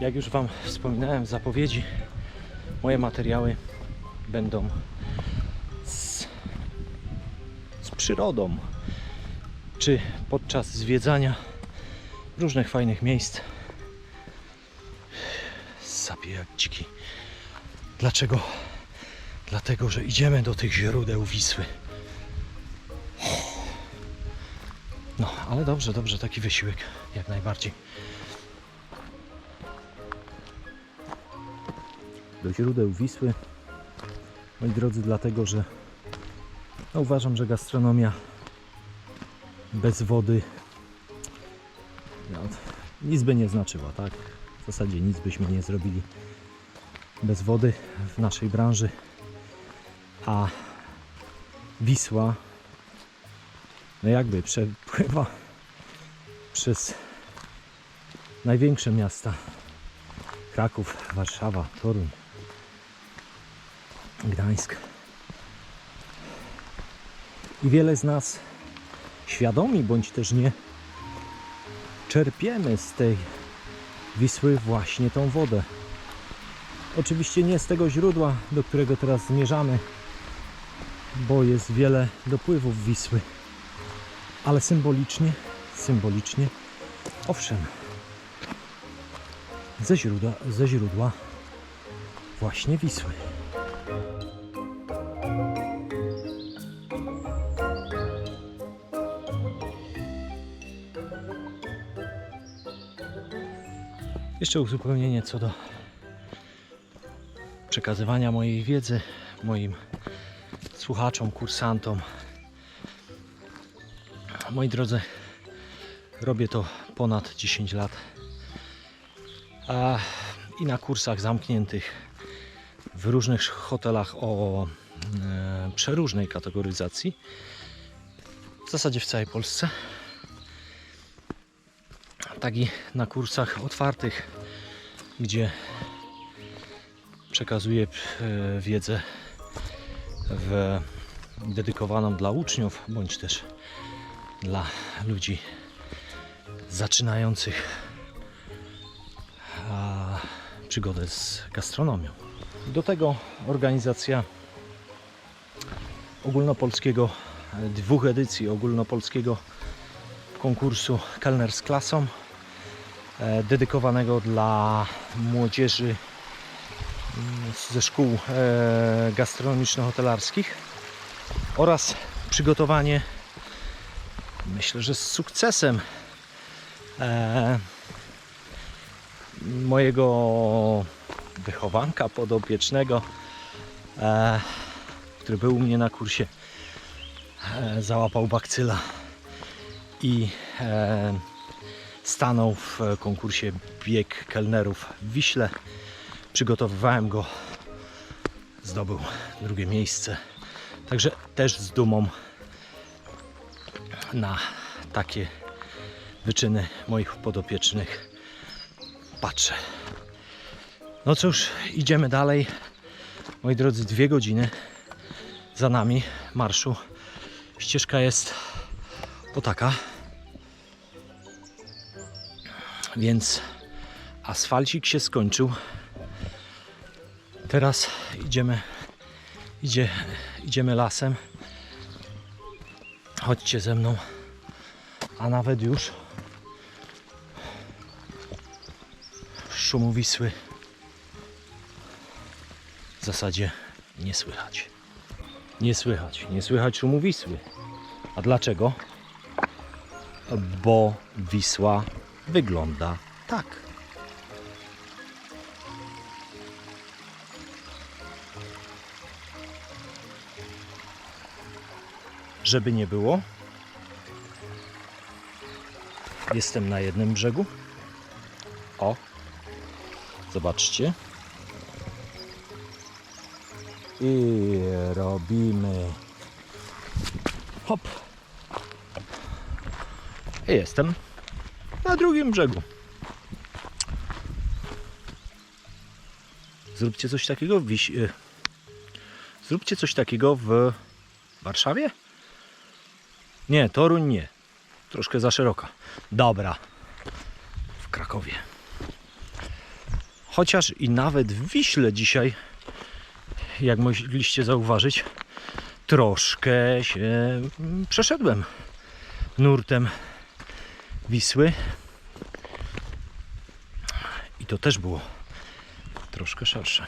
Jak już Wam wspominałem w zapowiedzi, moje materiały będą z, z przyrodą, czy podczas zwiedzania różnych fajnych miejsc. Sapie jak dziki. Dlaczego? Dlatego, że idziemy do tych źródeł Wisły. No, ale dobrze, dobrze, taki wysiłek jak najbardziej. do źródeł Wisły. Moi drodzy, dlatego że no, uważam, że gastronomia bez wody no, nic by nie znaczyła, tak? W zasadzie nic byśmy nie zrobili bez wody w naszej branży. A Wisła no jakby przepływa przez największe miasta Kraków, Warszawa, Toruń, Gdańsk. I wiele z nas świadomi bądź też nie czerpiemy z tej Wisły właśnie tą wodę. Oczywiście nie z tego źródła, do którego teraz zmierzamy, bo jest wiele dopływów Wisły, ale symbolicznie, symbolicznie, owszem, ze źródła, ze źródła właśnie Wisły. Jeszcze uzupełnienie co do przekazywania mojej wiedzy moim słuchaczom, kursantom. Moi drodzy, robię to ponad 10 lat. A, I na kursach zamkniętych w różnych hotelach o e, przeróżnej kategoryzacji. W zasadzie w całej Polsce. Tak i na kursach otwartych, gdzie przekazuję e, wiedzę w, dedykowaną dla uczniów, bądź też dla ludzi zaczynających przygodę z gastronomią. Do tego organizacja ogólnopolskiego, dwóch edycji ogólnopolskiego konkursu Kelner z klasą, e, dedykowanego dla młodzieży ze szkół e, gastronomiczno-hotelarskich oraz przygotowanie, myślę, że z sukcesem e, mojego wychowanka podopiecznego, e, który był u mnie na kursie, załapał bakcyla i stanął w konkursie bieg kelnerów w Wiśle. Przygotowywałem go, zdobył drugie miejsce. Także też z dumą na takie wyczyny moich podopiecznych patrzę. No cóż, idziemy dalej. Moi drodzy, dwie godziny za nami marszu. Ścieżka jest o taka. Więc asfalcik się skończył. Teraz idziemy, idzie, idziemy lasem. Chodźcie ze mną. A nawet już szumu Wisły w zasadzie nie słychać. Nie słychać, nie słychać szumu Wisły. A dlaczego? Bo Wisła wygląda tak. Żeby nie było, jestem na jednym brzegu. O, Zobaczcie. I robimy. Hop. I jestem na drugim brzegu. Zróbcie coś takiego. Wiś... e, Zróbcie coś takiego w Warszawie? Nie, Toruń nie. Troszkę za szeroka. Dobra. W Krakowie. Chociaż i nawet w Wiśle dzisiaj, jak mogliście zauważyć, troszkę się przeszedłem nurtem Wisły. I to też było troszkę szersze.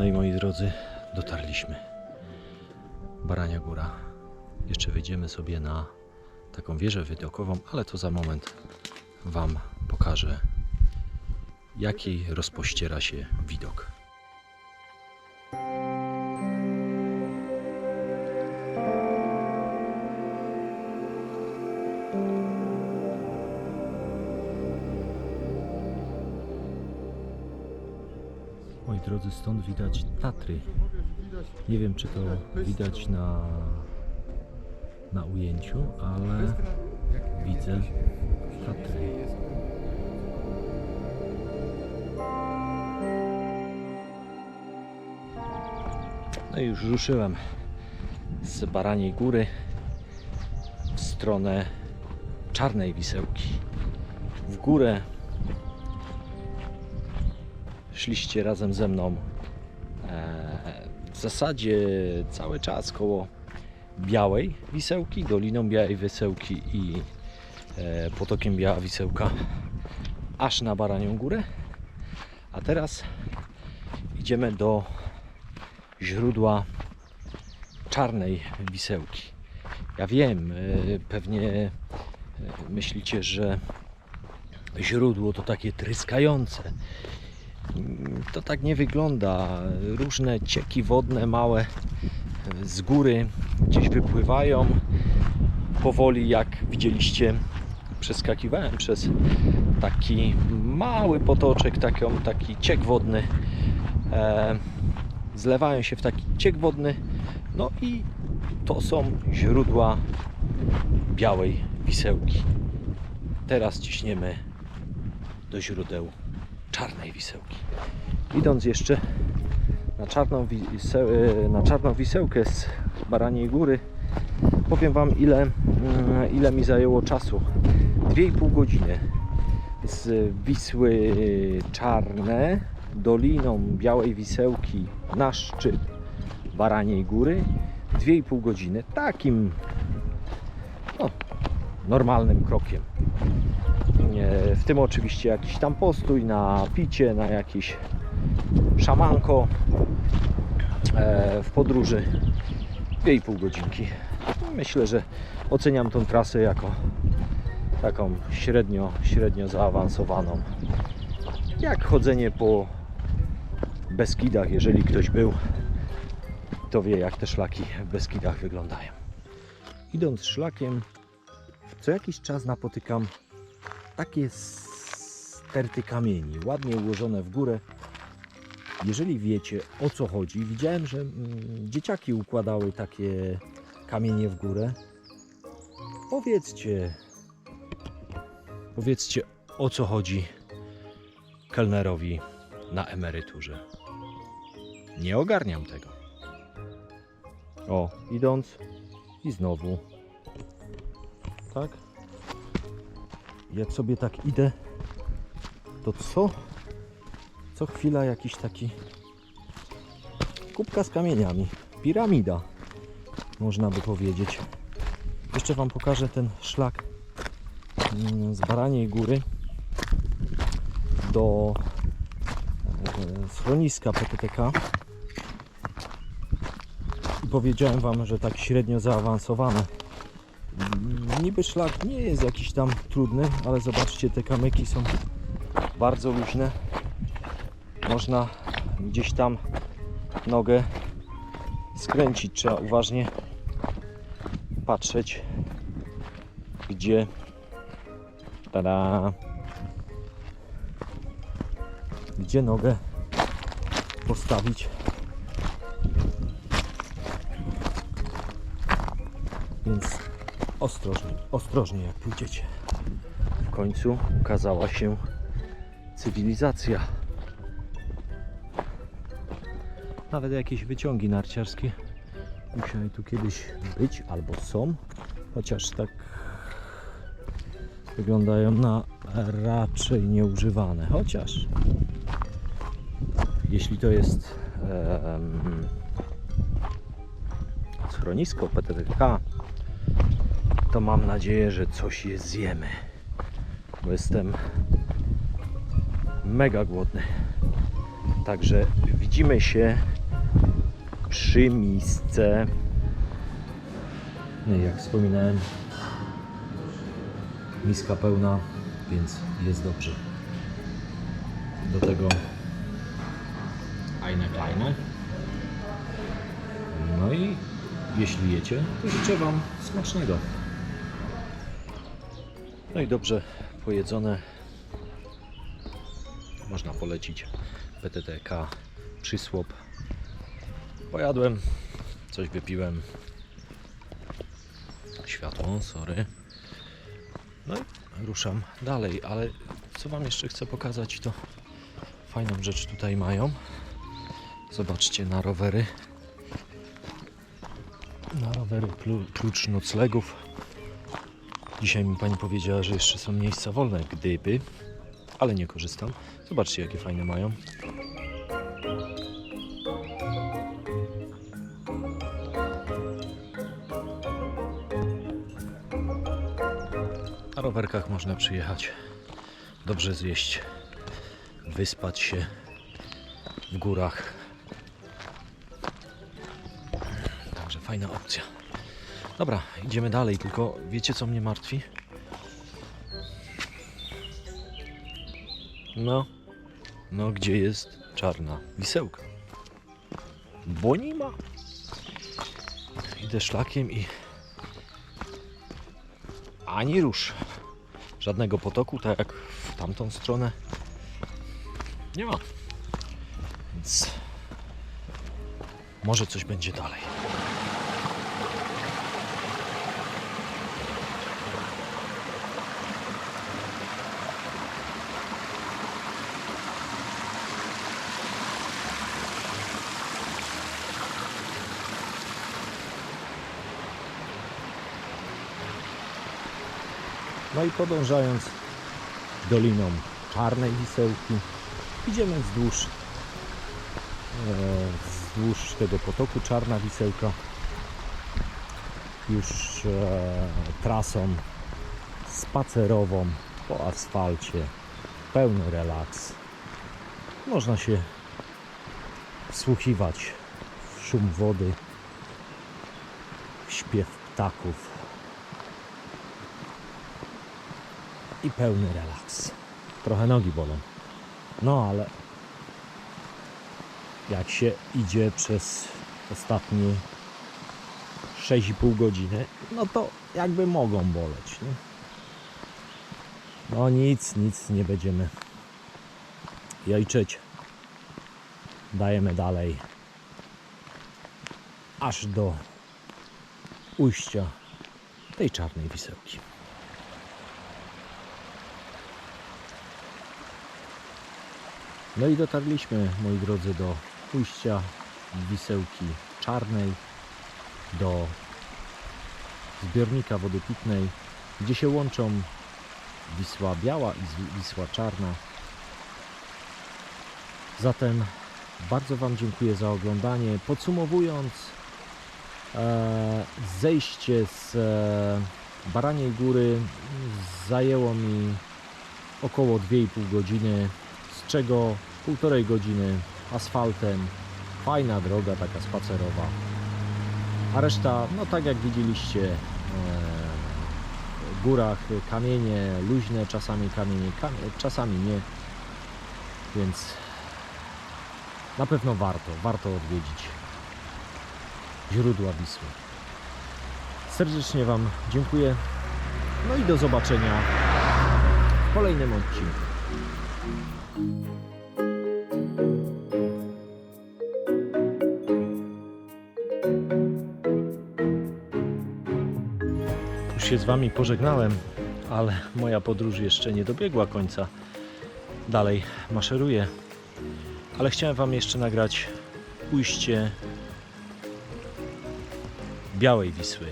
No i moi drodzy, dotarliśmy. Barania Góra. Jeszcze wejdziemy sobie na taką wieżę widokową, ale to za moment Wam pokażę, jakiej rozpościera się widok. Drodzy, stąd widać Tatry. Nie wiem, czy to widać na, na ujęciu, ale widzę Tatry. No i już ruszyłem z Baraniej Góry w stronę Czarnej Wisełki. W górę szliście razem ze mną e, w zasadzie cały czas koło Białej Wisełki, Doliną Białej Wisełki i e, potokiem Biała Wisełka aż na Baranią Górę. A teraz idziemy do źródła Czarnej Wisełki. Ja wiem, e, pewnie myślicie, że źródło to takie tryskające. To tak nie wygląda. Różne cieki wodne, małe z góry gdzieś wypływają. Powoli, jak widzieliście, przeskakiwałem przez taki mały potoczek, taki ciek wodny. E, zlewają się w taki ciek wodny. No i to są źródła białej wisełki. Teraz ciśniemy do źródeł czarnej wisełki. Idąc jeszcze na czarną, e, na czarną wisełkę z Baraniej Góry, powiem Wam ile, mm, ile mi zajęło czasu. 2,5 godziny z Wisły Czarne doliną Białej Wisełki na szczyt Baraniej Góry 2,5 godziny takim no, normalnym krokiem Nie, w tym oczywiście jakiś tam postój na picie, na jakieś szamanko e, w podróży 2,5 godzinki. Myślę, że oceniam tą trasę jako taką średnio, średnio zaawansowaną. Jak chodzenie po Beskidach, jeżeli ktoś był, to wie jak te szlaki w Beskidach wyglądają. Idąc szlakiem, co jakiś czas napotykam takie sterty kamieni, ładnie ułożone w górę. Jeżeli wiecie o co chodzi, widziałem, że mm, dzieciaki układały takie kamienie w górę. Powiedzcie, powiedzcie o co chodzi kelnerowi na emeryturze. Nie ogarniam tego. O, idąc i znowu. Tak? Jak sobie tak idę, to co? Co chwila jakiś taki kubka z kamieniami. Piramida, można by powiedzieć. Jeszcze Wam pokażę ten szlak mm, z Baraniej Góry do e, schroniska PTTK. powiedziałem Wam, że tak średnio zaawansowane. Niby szlak nie jest jakiś tam trudny, ale zobaczcie, te kamyki są bardzo luźne. Można gdzieś tam nogę skręcić. Trzeba uważnie patrzeć, gdzie tada, gdzie nogę postawić. Więc ostrożnie, ostrożnie jak pójdziecie. W końcu ukazała się cywilizacja. Nawet jakieś wyciągi narciarskie musiały tu kiedyś być albo są, chociaż tak wyglądają na raczej nieużywane. Chociaż jeśli to jest em, schronisko PTTK, to mam nadzieję, że coś je zjemy. Bo jestem mega głodny. Także widzimy się przy misce. No i jak wspominałem, miska pełna, więc jest dobrze. Do tego eine kleine. No i jeśli jecie, to życzę Wam smacznego. No i dobrze pojedzone. Można polecić PTTK przysłop. Pojadłem, coś wypiłem. Światło, sorry. No i ruszam dalej, ale co Wam jeszcze chcę pokazać, to fajną rzecz tutaj mają. Zobaczcie na rowery. Na rowery klucz noclegów. Dzisiaj mi pani powiedziała, że jeszcze są miejsca wolne, gdyby, ale nie korzystam. Zobaczcie, jakie fajne mają. Na rowerkach można przyjechać, dobrze zjeść, wyspać się w górach. Także fajna opcja. Dobra, idziemy dalej, tylko wiecie co mnie martwi? No, no gdzie jest czarna wisełka? Bo nie ma. Idę szlakiem i ani rusz. Żadnego potoku, tak jak w tamtą stronę. Nie ma. Więc może coś będzie dalej. No i podążając doliną Czarnej Wisełki, idziemy wzdłuż, e, wzdłuż tego potoku Czarna Wisełka już e, trasą spacerową po asfalcie, pełny relaks. Można się wsłuchiwać w szum wody, w śpiew ptaków. I pełny relaks. Trochę nogi bolą. No ale jak się idzie przez ostatnie 6,5 godziny, no to jakby mogą boleć. Nie? No nic, nic nie będziemy jajczyć. Dajemy dalej aż do ujścia tej czarnej wisełki. No i dotarliśmy, moi drodzy, do ujścia Wisełki Czarnej, do zbiornika wody pitnej, gdzie się łączą Wisła Biała i Wisła Czarna. Zatem bardzo Wam dziękuję za oglądanie. Podsumowując, e, zejście z e, Baraniej Góry zajęło mi około 2,5 godziny czego półtorej godziny asfaltem. Fajna droga, taka spacerowa. A reszta, no tak jak widzieliście, e, w górach kamienie, luźne czasami kamienie, kamie, czasami nie. Więc na pewno warto, warto odwiedzić źródła Wisły. Serdecznie Wam dziękuję. No i do zobaczenia w kolejnym odcinku. Już się z Wami pożegnałem, ale moja podróż jeszcze nie dobiegła końca. Dalej maszeruję, ale chciałem Wam jeszcze nagrać ujście Białej Wisły.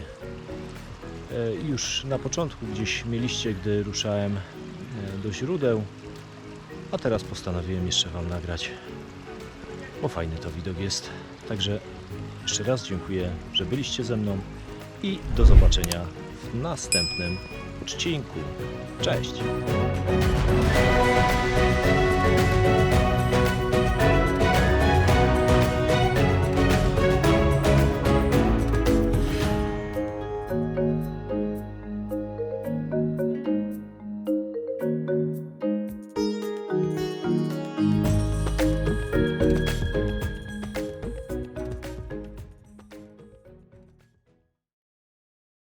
E, Już na początku gdzieś mieliście, gdy ruszałem e, do źródeł, a teraz postanowiłem jeszcze Wam nagrać, bo fajny to widok jest. Także jeszcze raz dziękuję, że byliście ze mną i do zobaczenia w następnym odcinku. Cześć!